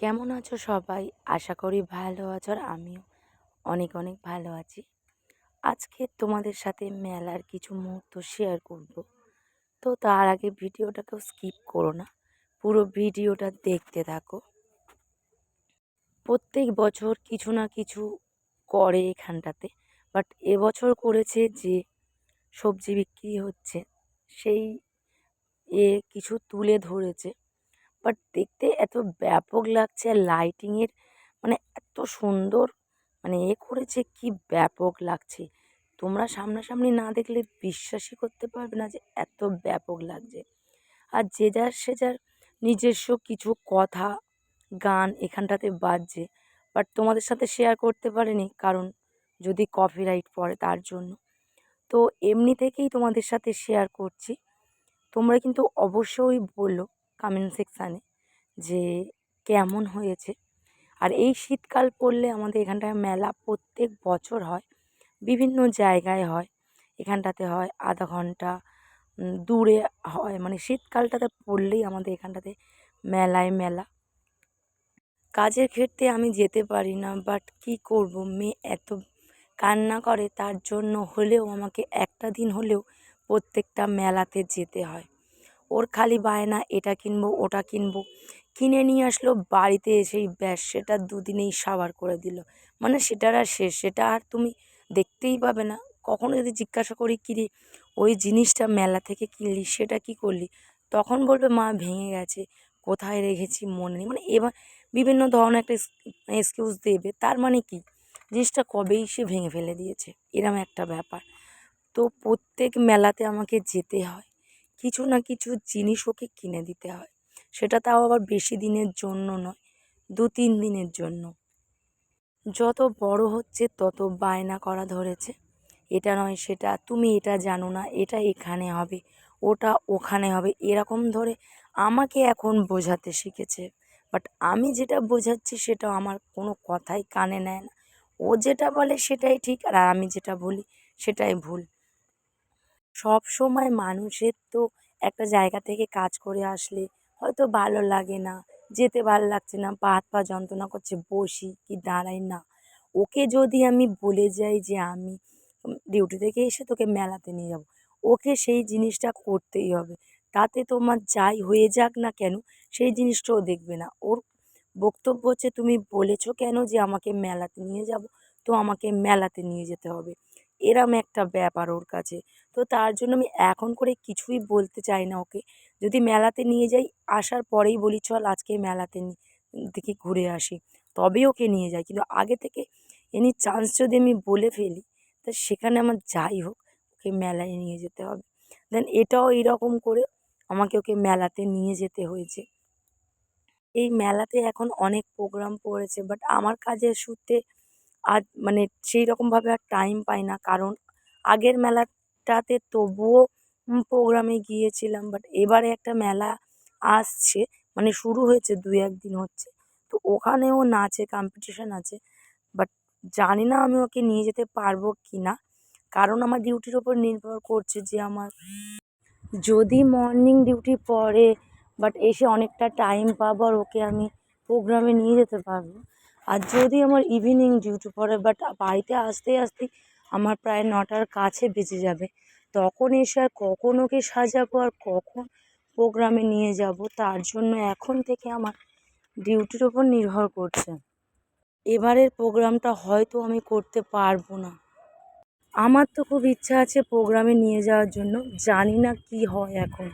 কেমন আছো সবাই? আশা করি ভালো আছো আর আমিও অনেক অনেক ভালো আছি। আজকে তোমাদের সাথে মেলার কিছু মুহূর্ত শেয়ার করব। তো তার আগে ভিডিওটাকেও স্কিপ করো না, পুরো ভিডিওটা দেখতে থাকো। প্রত্যেক বছর কিছু না কিছু করে এখানটাতে বাট এবছর করেছে যে সবজি বিক্রি হচ্ছে, সেই এ কিছু তুলে ধরেছে। বাট দেখতে এত ব্যাপক লাগছে আর লাইটিংয়ের মানে এত সুন্দর। মানে এ করেছে কি ব্যাপক লাগছে। তোমরা সামনাসামনি না দেখলে বিশ্বাসই করতে পারবে না যে এত ব্যাপক লাগছে। আর যে যার সে যার নিজস্ব কিছু কথা, গান এখানটাতে বাজছে। বাট তোমাদের সাথে শেয়ার করতে পারিনি কারণ যদি কপিরাইট পড়ে তার জন্য। তো এমনি থেকেই তোমাদের সাথে শেয়ার করছি। তোমরা কিন্তু অবশ্যই বলো কমেন্ট সেকশানে যে কেমন হয়েছে। আর এই শীতকাল পড়লে আমাদের এখানটায় মেলা প্রত্যেক বছর হয়, বিভিন্ন জায়গায় হয়। এখানটাতে হয় আধা ঘণ্টা দূরে হয়। মানে শীতকালটাতে পড়লেই আমাদের এখানটাতে মেলায় মেলা। কাজের ক্ষেত্রে আমি যেতে পারি না বাট কী করব? মেয়ে এত কান্না করে, তার জন্য হলেও, আমাকে একটা দিন হলেও প্রত্যেকটা মেলাতে যেতে হয়। ওর খালি বায়না, এটা কিনবো, ওটা কিনবো। কিনে নিয়ে আসলো, বাড়িতে এসেই ব্যাস, সেটা দুদিনেই সাবার করে দিল। মানে সেটার আর শেষ, সেটা আর তুমি দেখতেই পাবে না। কখনো যদি জিজ্ঞাসা করি কিরে ওই জিনিসটা মেলা থেকে কিনলি, সেটা কি করলি? তখন বলবে, মা, ভেঙে গেছে, কোথায় রেখেছি মনে নেই। মানে এবার বিভিন্ন ধরনের একটা এক্সকিউজ দেবে, তার মানে কি? জিনিসটা কবেই সে ভেঙে ফেলে দিয়েছে, এরম একটা ব্যাপার। তো প্রত্যেক মেলাতে আমাকে যেতে হয়। কিছু না কিছু জিনিস ওকে কিনে দিতে হয়। সেটা তাও আবার বেশি দিনের জন্য নয়, দু তিন দিনের জন্য। যত বড় হচ্ছে তত বায়না করা ধরেছে। এটা নয় সেটা, তুমি এটা জানো না, এটা এখানে হবে, ওটা ওখানে হবে, এরকম ধরে আমাকে এখন বোঝাতে শিখেছে। বাট আমি যেটা বোঝাচ্ছি সেটা আমার কোনো কথাই কানে নেয় না। ও যেটা বলে সেটাই ঠিক, আর আমি যেটা বলি সেটাই ভুল। সব সময় মানুষের তো একটা জায়গা থেকে কাজ করে আসলে হয়তো ভালো লাগে না, যেতে ভালো লাগছে না পা হাত পা যন্ত্রণা করছে, বসি কি দাঁড়াই না। ওকে যদি আমি বলে যাই যে আমি ডিউটি থেকে এসে তোকে মেলাতে নিয়ে যাব, ওকে সেই জিনিসটা করতেই হবে। তাতে তোমার যাই হয়ে যাক না কেন, সেই জিনিসটাও দেখবে না। ওর বক্তব্য হচ্ছে, তুমি বলেছ কেন যে আমাকে মেলাতে নিয়ে যাব? তো আমাকে মেলাতে নিয়ে যেতে হবে। এরম একটা ব্যাপার ওর কাছে। তো তার জন্য আমি এখন করে কিছুই বলতে চাই না ওকে। যদি মেলাতে নিয়ে যাই, আসার পরেই বলি, চল আজকে মেলাতে দেখি ঘুরে আসি। তবেই ওকে নিয়ে যাই। কিন্তু আগে থেকে এনি চান্স যদি আমি বলে ফেলি, তা সেখানে আমার যাই হোক, ওকে মেলায় নিয়ে যেতে হবে। দেন এটাও এইরকম করে আমাকে ওকে মেলাতে নিয়ে যেতে হয়েছে। এই মেলাতে এখন অনেক প্রোগ্রাম পড়েছে বাট আমার কাজের সূত্রে আর মানে সেই রকমভাবে আর টাইম পাই না। কারণ আগের মেলাটাতে তবুও প্রোগ্রামে গিয়েছিলাম বাট এবারে একটা মেলা আসছে মানে শুরু হয়েছে দু একদিন হচ্ছে। তো ওখানেও নাচে কম্পিটিশান আছে বাট জানি না আমি ওকে নিয়ে যেতে পারব কি না কারণ আমার ডিউটির ওপর নির্ভর করছে যে আমার যদি মর্নিং ডিউটি পড়ে বাট এসে অনেকটা টাইম পাবো আর ওকে আমি প্রোগ্রামে নিয়ে যেতে পারব। আর যদি আমার ইভিনিং ডিউটি পড়ে বাট বাড়িতে আসতে আসতে আমার প্রায় নটার কাছে বেজে যাবে। তখন এসে আর কখন ওকে সাজাবো আর কখন প্রোগ্রামে নিয়ে যাব, তার জন্য এখন থেকে আমার ডিউটির ওপর নির্ভর করছে। এবারের প্রোগ্রামটা হয়তো আমি করতে পারব না। আমার তো খুব ইচ্ছা আছে প্রোগ্রামে নিয়ে যাওয়ার জন্য। জানি না কি হয় এখন।